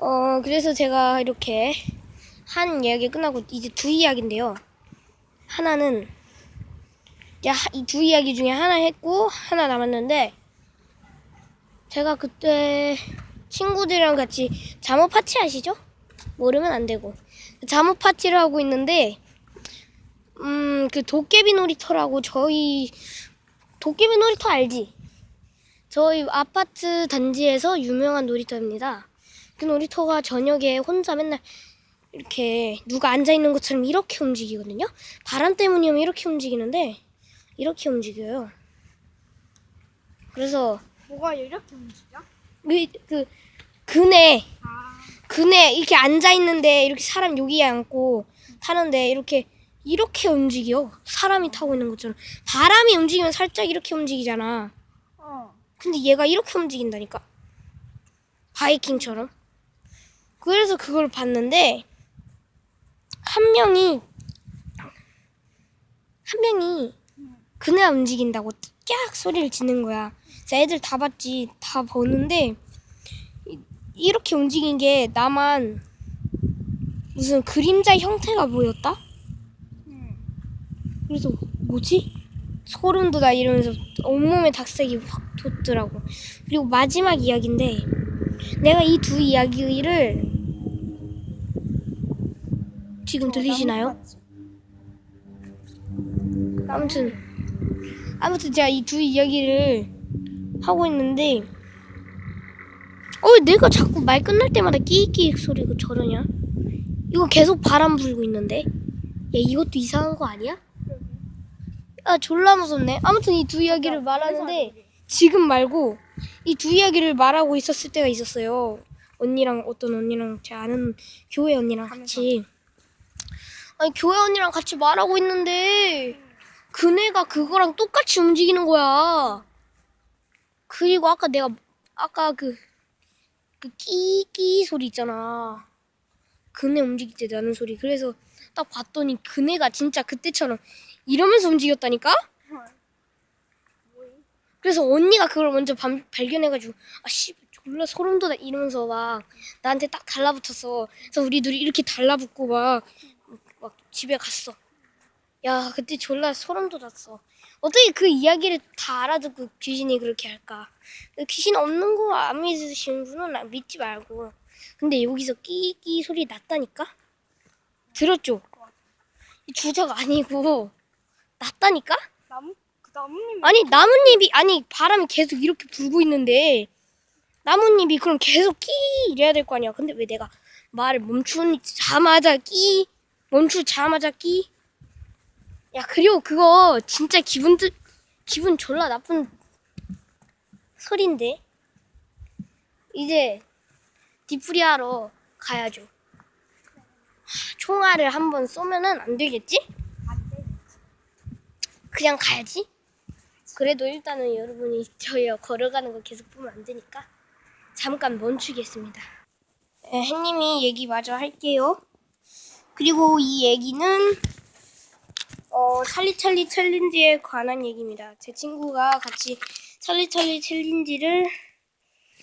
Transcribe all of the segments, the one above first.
어, 그래서 제가 이렇게 한 이야기 끝나고 이제 두 이야기인데요. 하나는 이두 이야기 중에 하나 했고 하나 남았는데 제가 그때 친구들이랑 같이 잠옷 파티 아시죠? 모르면 안 되고 잠옷 파티를 하고 있는데 음 그 도깨비 놀이터라고 저희 도깨비 놀이터 알지? 저희 아파트 단지에서 유명한 놀이터입니다. 그 놀이터가 저녁에 혼자 맨날 이렇게 누가 앉아 있는 것처럼 이렇게 움직이거든요. 바람 때문이면 이렇게 움직이는데 이렇게 움직여요. 그래서 뭐가 이렇게 움직여? 그, 그 그네 아, 그네 이렇게 앉아 있는데 이렇게 사람 여기에 앉고 타는데 이렇게 이렇게 움직여 사람이 타고 있는 것처럼 바람이 움직이면 살짝 이렇게 움직이잖아. 어. 근데 얘가 이렇게 움직인다니까. 바이킹처럼. 그래서 그걸 봤는데 한 명이 한 명이 그네 움직인다고 깍 소리를 지는 거야. 그래서 애들 다 봤지. 다 보는데 이- 이렇게 움직인 게 나만 무슨 그림자 형태가 보였다? 응. 그래서 뭐지? 소름 돋아 이러면서 온몸에 닭색이 확 돋더라고. 그리고 마지막 이야기인데 내가 이 두 이야기를 지금 들리시나요? 아무튼 아무튼 제가 이 두 이야기를 하고 있는데 어 내가 자꾸 말 끝날 때마다 끼익끼익 소리가 저러냐? 이거 계속 바람 불고 있는데 야 이것도 이상한 거 아니야? 아 졸라 무섭네. 아무튼 이 두 이야기를 말하는데 지금 말고 이 두 이야기를 말하고 있었을 때가 있었어요. 언니랑 어떤 언니랑 제 아는 교회 언니랑 같이 아니 교회 언니랑 같이 말하고 있는데 그네가 그거랑 똑같이 움직이는 거야. 그리고 아까 내가 아까 그 그 끼끼 소리 있잖아. 그네 움직일 때 나는 소리. 그래서 딱 봤더니 그네가 진짜 그때처럼 이러면서 움직였다니까? 그래서 언니가 그걸 먼저 밤- 발견해가지고 아 씨 졸라 소름 돋아 이러면서 막 나한테 딱 달라붙었어. 그래서 우리 둘이 이렇게 달라붙고 막, 막 집에 갔어. 야 그때 졸라 소름 돋았어. 어떻게 그 이야기를 다 알아듣고 귀신이 그렇게 할까? 귀신 없는 거 안 믿으시는 분은 나- 믿지 말고. 근데 여기서 끼끼 소리 났다니까? 들었죠? 이 주작 아니고 났다니까? 나무 그 나무님 아니 나뭇잎이 아니 바람이 계속 이렇게 불고 있는데 나뭇잎이 그럼 계속 끼 이래야 될 거 아니야. 근데 왜 내가 말을 멈추자마자 끼 멈추자마자 끼? 야 그리고 그거 진짜 기분 뜨 기분 졸라 나쁜 소린데 이제 디프리 하러 가야죠. 하, 총알을 한번 쏘면은 안 되겠지? 그냥 가야지. 그래도 일단은 여러분이 저희 걸어가는 거 계속 보면 안 되니까 잠깐 멈추겠습니다. 네, 햇님이 얘기 마저 할게요. 그리고 이 얘기는 어, 찰리 찰리 챌린지에 관한 얘기입니다. 제 친구가 같이 찰리 찰리 챌린지를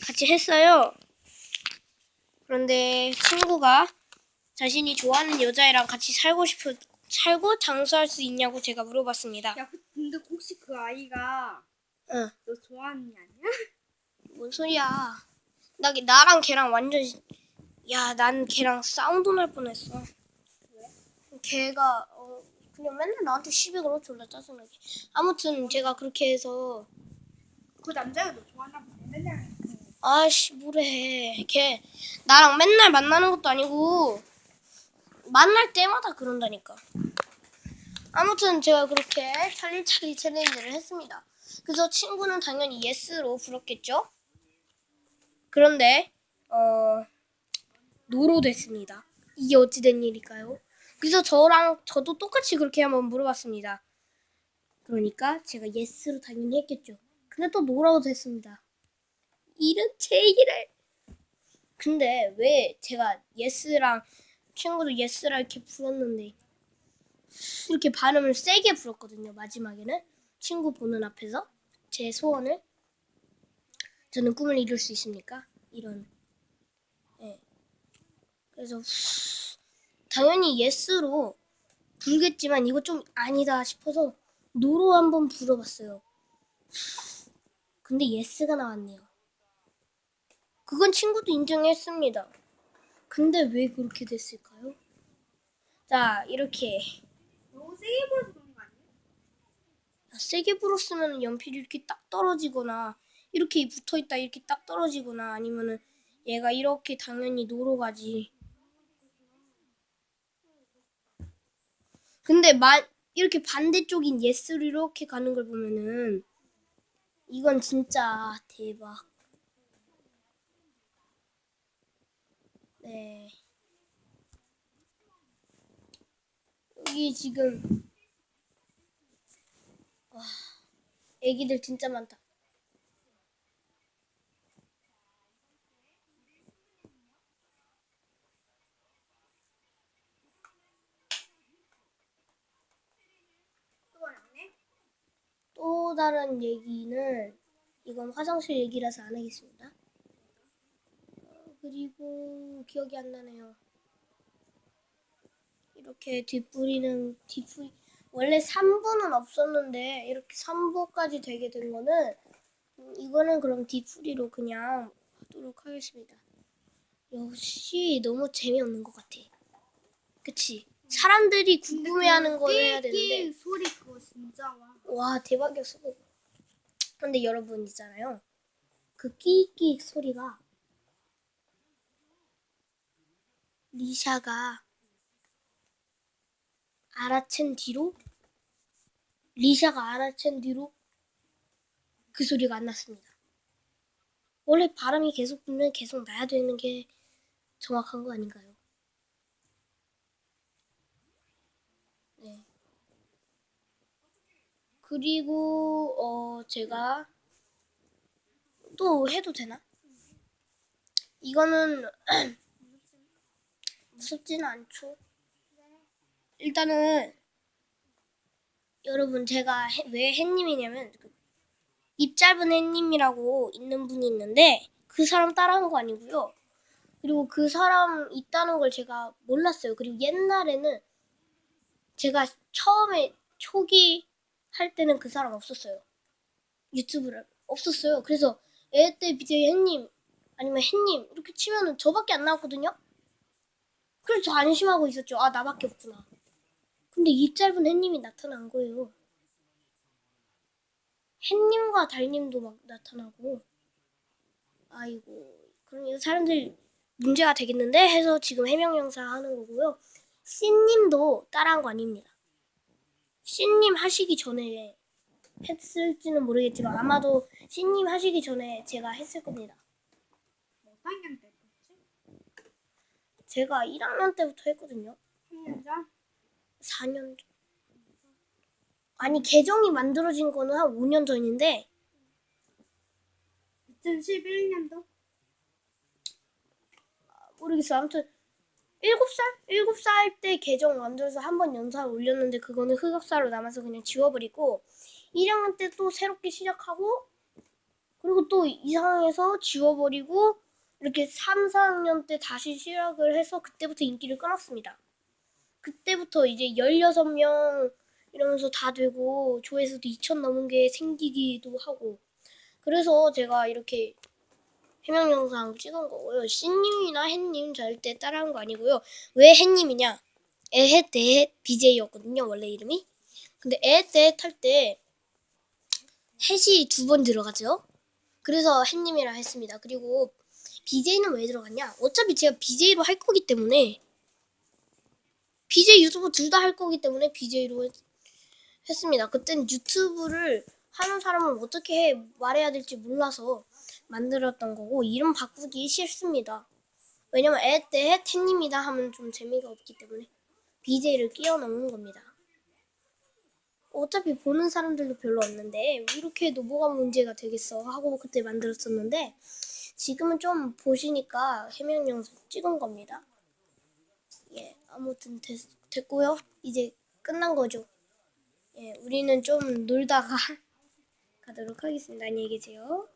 같이 했어요. 그런데 친구가 자신이 좋아하는 여자애랑 같이 살고 싶어 살고 장수할 수 있냐고 제가 물어봤습니다. 야 그- 근데 혹시 그 아이가 응. 너 좋아하는 애 아니야? 뭔 소리야? 나 나랑 걔랑 완전 야, 난 걔랑 싸움도 날 뻔했어. 왜? 걔가 어, 그냥 맨날 나한테 시비 걸어 졸라 짜증나게. 아무튼 제가 그렇게 해서 그 남자가 너 좋아하나 보네. 맨날 그 아씨 뭐래. 걔 나랑 맨날 만나는 것도 아니고 만날 때마다 그런다니까. 아무튼 제가 그렇게 찰리찰리 챌린지를 했습니다. 그래서 친구는 당연히 예스로 불었겠죠. 그런데 어 노로 됐습니다. 이게 어찌 된 일일까요? 그래서 저랑 저도 똑같이 그렇게 한번 물어봤습니다. 그러니까 제가 예스로 당연히 했겠죠. 근데 또 노라고 됐습니다. 이런 제 얘기를. 근데 왜 제가 예스랑 친구도 예스라 이렇게 불었는데 이렇게 발음을 세게 불었거든요. 마지막에는 친구 보는 앞에서 제 소원을 저는 꿈을 이룰 수 있습니까? 이런 예. 그래서 당연히 예스로 불겠지만 이거 좀 아니다 싶어서 노로 한번 불어봤어요. 근데 예스가 나왔네요. 그건 친구도 인정했습니다. 근데 왜 그렇게 됐을까요? 자, 이렇게 너무 세게 불어서 그런 거 아니야? 세게 불었으면 연필이 이렇게 딱 떨어지거나 이렇게 붙어 있다 이렇게 딱 떨어지거나 아니면은 얘가 이렇게 당연히 노로 가지. 근데 마, 이렇게 반대쪽인 예스로 이렇게 가는 걸 보면은 이건 진짜 대박. 네. 여기 지금 애기들 진짜 많다. 또 왔네? 또 다른 얘기는 이건 화장실 얘기라서 안 하겠습니다. 어, 그리고 기억이 안 나네요. 이렇게 뒷부리는 뒷부리 원래 3부는 없었는데 이렇게 3부까지 되게 된 거는 음, 이거는 그럼 뒷부리로 그냥 하도록 하겠습니다. 역시 너무 재미없는 것 같아. 그치? 사람들이 궁금해하는 걸 해야 되는데 소리 그거 진짜 와. 와 대박이었어. 근데 여러분 있잖아요. 그 끼익끼익 소리가 리샤가 알아챈 뒤로 리샤가 알아챈 뒤로 그 소리가 안 났습니다. 원래 바람이 계속 불면 계속 나야 되는 게 정확한 거 아닌가요? 네. 그리고 어 제가 또 해도 되나? 이거는 무섭지는 않죠. 일단은 여러분 제가 해- 왜 햇님이냐면 그입 짧은 햇님이라고 있는 분이 있는데 그 사람 따라한 거 아니고요. 그리고 그 사람 있다는 걸 제가 몰랐어요. 그리고 옛날에는 제가 처음에 초기 할 때는 그 사람 없었어요. 유튜브를 없었어요. 그래서 애 때 BJ 햇님 아니면 햇님 이렇게 치면은 저밖에 안 나왔거든요. 그래서 저 안심하고 있었죠. 아 나밖에 없구나. 근데 이 짧은 햇님이 나타난 거예요. 햇님과 달님도 막 나타나고 아이고 그럼 이 사람들 문제가 되겠는데 해서 지금 해명 영상 하는 거고요. 씨님도 따라한 거 아닙니다. 씨님 하시기 전에 했을지는 모르겠지만 아마도 씨님 하시기 전에 제가 했을 겁니다. 몇 학년 때 했지? 제가 1학년 때부터 했거든요. 3년 전? 4년 전. 아니 계정이 만들어진 거는 한 5년 전인데 2011년도? 모르겠어요. 아무튼 7살? 7살 때 계정 만들어서 한번 영상 올렸는데 그거는 흑역사로 남아서 그냥 지워버리고 1학년 때 또 새롭게 시작하고 그리고 또 이 상황에서 지워버리고 이렇게 3, 4학년 때 다시 시작을 해서 그때부터 인기를 끊었습니다. 그때부터 이제 16명 이러면서 다 되고 조회수도 2천 넘은 게 생기기도 하고 그래서 제가 이렇게 해명 영상 찍은 거고요. 씨님이나 햇님 절대 따라한 거 아니고요. 왜 햇님이냐? 에헷 대헷 BJ였거든요. 원래 이름이. 근데 에헷 대헷 할때 햇이 두 번 들어가죠. 그래서 햇님이라 했습니다. 그리고 BJ는 왜 들어갔냐? 어차피 제가 BJ로 할 거기 때문에 BJ 유튜브 둘 다 할 거기 때문에 BJ로 했, 했습니다. 그땐 유튜브를 하는 사람은 어떻게 해 말해야 될지 몰라서 만들었던 거고 이름 바꾸기 싫습니다. 왜냐면 애때 햇님이다 하면 좀 재미가 없기 때문에 BJ를 끼워 넣는 겁니다. 어차피 보는 사람들도 별로 없는데 이렇게 해도 뭐가 문제가 되겠어 하고 그때 만들었었는데 지금은 좀 보시니까 해명 영상 찍은 겁니다. 예, 아무튼 됐, 됐고요. 이제 끝난 거죠. 예, 우리는 좀 놀다가 가도록 하겠습니다. 안녕히 계세요.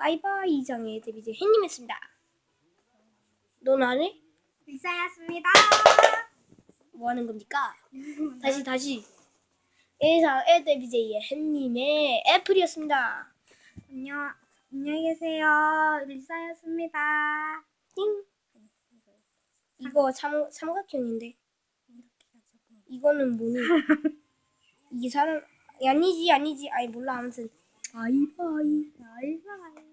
바이바이 이장의 데뷔제 햇님이었습니다. 넌 안 해? 리사였습니다. 뭐 하는 겁니까? 다시 다시. 예사 에드 BJ의 햇님의 애플이었습니다. 안녕 안녕히 계세요. 리사였습니다. 띵. 이거 삼 삼각형인데. 이거는 뭐니? 이게 사람 아니지 아니지 아니 몰라 아무튼 바이바이. 바이바이.